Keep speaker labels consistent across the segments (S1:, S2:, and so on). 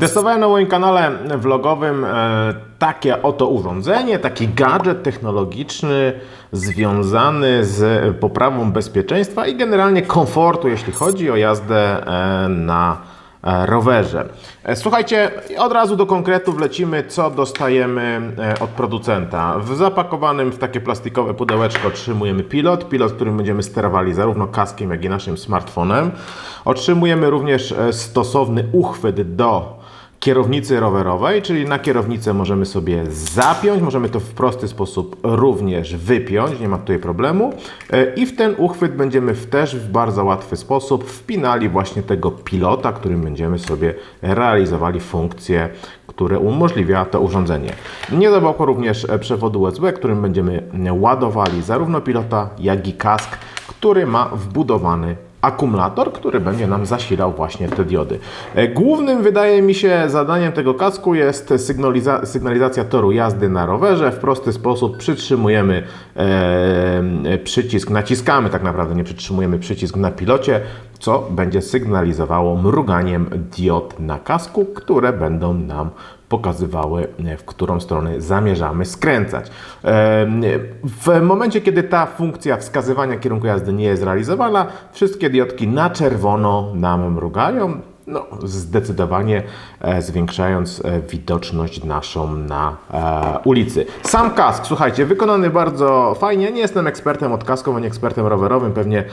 S1: Testowałem na moim kanale vlogowym e, takie oto urządzenie, taki gadżet technologiczny związany z poprawą bezpieczeństwa i generalnie komfortu, jeśli chodzi o jazdę e, na rowerze. E, Słuchajcie, od razu do konkretów lecimy, co dostajemy e, od producenta. W zapakowanym w takie plastikowe pudełeczko otrzymujemy pilot, pilot, którym będziemy sterowali zarówno kaskiem, jak i naszym smartfonem. Otrzymujemy również e, stosowny uchwyt do kierownicy rowerowej, czyli na kierownicę możemy sobie zapiąć, możemy to w prosty sposób również wypiąć, nie ma tutaj problemu. E, I w ten uchwyt będziemy w też w bardzo łatwy sposób wpinali właśnie tego pilota, którym będziemy sobie realizowali funkcje, które umożliwia to urządzenie. Nie zabrakło również e, przewodu USB, którym będziemy ładowali zarówno pilota, jak i kask, który ma wbudowany akumulator, który będzie nam zasilał właśnie te diody. E, Głównym wydaje mi się zadaniem tego kasku jest sygnaliza sygnalizacja toru jazdy na rowerze. W prosty sposób przytrzymujemy e, przycisk, naciskamy tak naprawdę, nie przytrzymujemy przycisk na pilocie, co będzie sygnalizowało mruganiem diod na kasku, które będą nam pokazywały, w którą stronę zamierzamy skręcać. W momencie, kiedy ta funkcja wskazywania kierunku jazdy nie jest realizowana, wszystkie diodki na czerwono nam mrugają. No, zdecydowanie e, zwiększając e, widoczność naszą na e, ulicy. Sam kask, słuchajcie, wykonany bardzo fajnie. Nie jestem ekspertem od kasków, ani ekspertem rowerowym. Pewnie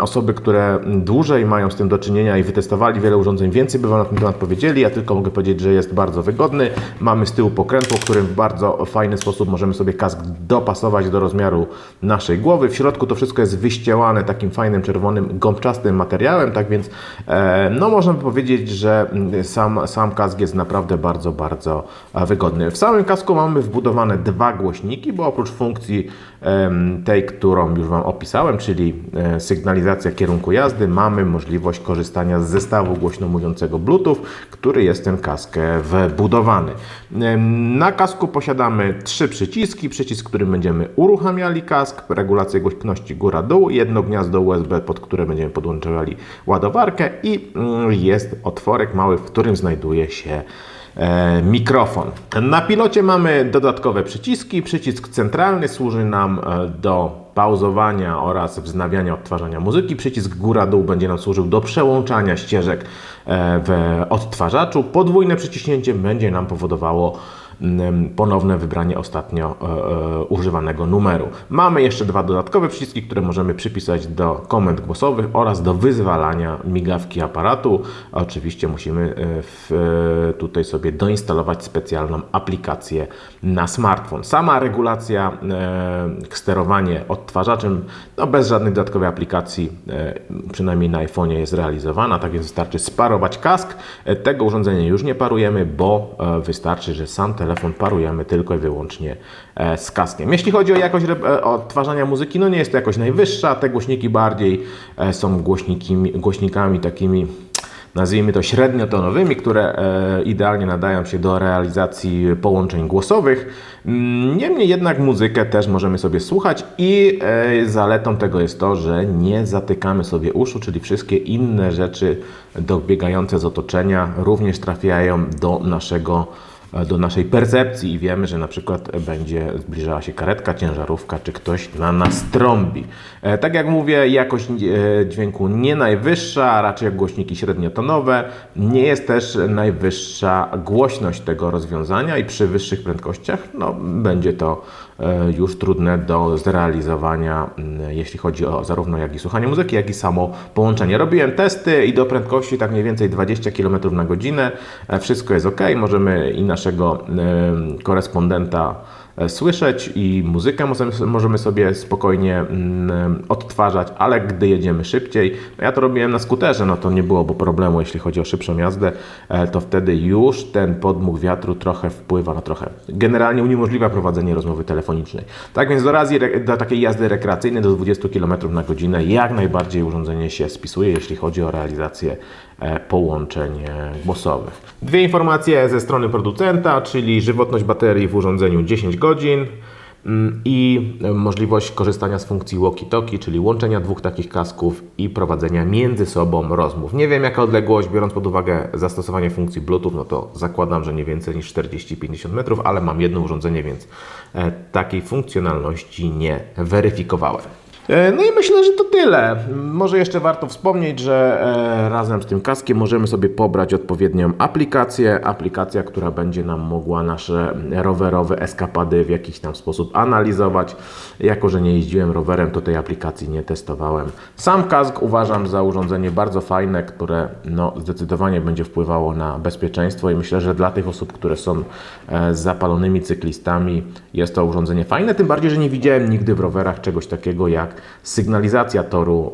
S1: osoby, które dłużej mają z tym do czynienia i wytestowali wiele urządzeń, więcej by Wam na ten temat powiedzieli. Ja tylko mogę powiedzieć, że jest bardzo wygodny. Mamy z tyłu pokrętło, którym w bardzo fajny sposób możemy sobie kask dopasować do rozmiaru naszej głowy. W środku to wszystko jest wyściełane takim fajnym, czerwonym, gąbczastym materiałem, tak więc no można by powiedzieć, że mm, sam, sam kask jest naprawdę bardzo, bardzo e, wygodny. W samym kasku mamy wbudowane dwa głośniki, bo oprócz funkcji tej, którą już Wam opisałem, czyli e, sygnalizacja kierunku jazdy, mamy możliwość korzystania z zestawu głośno mówiącego Bluetooth, który jest w ten kask e, wbudowany. Na kasku posiadamy trzy przyciski. Przycisk, którym będziemy uruchamiali kask, regulację głośności góra-dół, jedno gniazdo USB, pod które będziemy podłączali ładowarkę i mm, jest otworek mały, w którym znajduje się mikrofon. Na pilocie mamy dodatkowe przyciski. Przycisk centralny służy nam e, do pauzowania oraz wznawiania odtwarzania muzyki. Przycisk góra-dół będzie nam służył do przełączania ścieżek e, w odtwarzaczu. Podwójne przyciśnięcie będzie nam powodowało ponowne wybranie ostatnio e, e, używanego numeru. Mamy jeszcze dwa dodatkowe przyciski, które możemy przypisać do komend głosowych oraz do wyzwalania migawki aparatu. Oczywiście musimy e, w, tutaj sobie doinstalować specjalną aplikację na smartfon. Sama regulacja, sterowanie odtwarzaczem, no bez żadnej dodatkowej aplikacji, przynajmniej na iPhone'ie jest realizowana, tak więc wystarczy sparować kask. Tego urządzenia już nie parujemy, bo wystarczy, że sam telefon parujemy tylko i wyłącznie e, z kaskiem. Jeśli chodzi o jakość e, odtwarzania muzyki, no nie jest to jakoś najwyższa, te głośniki bardziej e, są głośnikimi, głośnikami takimi nazwijmy to średniotonowymi, które idealnie nadają się do realizacji połączeń głosowych. Mm, Niemniej jednak muzykę też możemy sobie słuchać i zaletą tego jest to, że nie zatykamy sobie uszu, czyli wszystkie inne rzeczy dobiegające z otoczenia również trafiają do naszego do naszej percepcji i wiemy, że na przykład będzie zbliżała się karetka, ciężarówka, czy ktoś na nas trąbi. E, Tak jak mówię, jakość e, dźwięku nie najwyższa, raczej głośniki średniotonowe. Nie jest też najwyższa głośność tego rozwiązania i przy wyższych prędkościach no, będzie to e, już trudne do zrealizowania, mm, jeśli chodzi o zarówno jak i słuchanie muzyki, jak i samo połączenie. Robiłem testy i do prędkości tak mniej więcej 20 km na godzinę. E, Wszystko jest ok, możemy i naszego korespondenta słyszeć i muzykę możemy, sobie spokojnie mm, odtwarzać, ale gdy jedziemy szybciej, no ja to robiłem na skuterze, no to nie byłoby problemu, jeśli chodzi o szybszą jazdę, e, to wtedy już ten podmuch wiatru trochę wpływa, no trochę, generalnie uniemożliwia prowadzenie rozmowy telefonicznej. Tak więc do, razy, do takiej jazdy rekreacyjnej do 20 km na godzinę jak najbardziej urządzenie się spisuje, jeśli chodzi o realizację e, połączeń e, głosowych. Dwie informacje ze strony producenta, czyli żywotność baterii w urządzeniu 10 godzin. Mm, i e, możliwość korzystania z funkcji walkie-talkie, czyli łączenia dwóch takich kasków i prowadzenia między sobą rozmów. Nie wiem jaka odległość, biorąc pod uwagę zastosowanie funkcji Bluetooth, no to zakładam, że nie więcej niż 40-50 metrów, ale mam jedno urządzenie, więc e, takiej funkcjonalności nie weryfikowałem. E, No i myślę, że to tyle. Może jeszcze warto wspomnieć, że e, razem z tym kaskiem możemy sobie pobrać odpowiednią aplikację. Aplikacja, która będzie nam mogła nasze rowerowe eskapady w jakiś tam sposób analizować. Jako, że nie jeździłem rowerem, to tej aplikacji nie testowałem. Sam kask uważam za urządzenie bardzo fajne, które no, zdecydowanie będzie wpływało na bezpieczeństwo i myślę, że dla tych osób, które są e, zapalonymi cyklistami, jest to urządzenie fajne. Tym bardziej, że nie widziałem nigdy w rowerach czegoś takiego jak sygnalizacja toru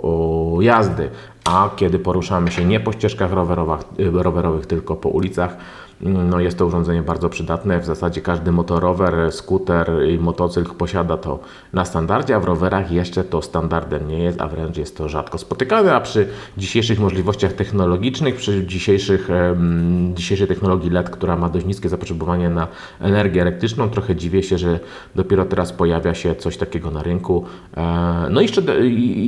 S1: jazdy. A kiedy poruszamy się nie po ścieżkach rowerowych, rowerowych tylko po ulicach, mm, no jest to urządzenie bardzo przydatne. W zasadzie każdy motorower, skuter i motocykl posiada to na standardzie, a w rowerach jeszcze to standardem nie jest, a wręcz jest to rzadko spotykane, a przy dzisiejszych możliwościach technologicznych, przy dzisiejszych, dzisiejszej technologii LED, która ma dość niskie zapotrzebowanie na energię elektryczną, trochę dziwię się, że dopiero teraz pojawia się coś takiego na rynku. E, No i jeszcze,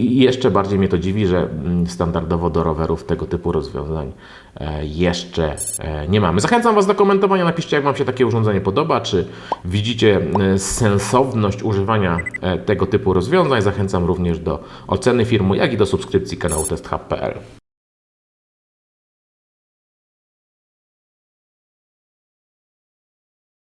S1: jeszcze bardziej mnie to dziwi, że standardowo do rowerów tego typu rozwiązań e, jeszcze e, nie mamy. Zachęcam Was do komentowania, napiszcie jak Wam się takie urządzenie podoba, czy widzicie e, sensowność używania tego typu rozwiązań. Zachęcam również do oceny firmy, jak i do subskrypcji kanału testhub.pl.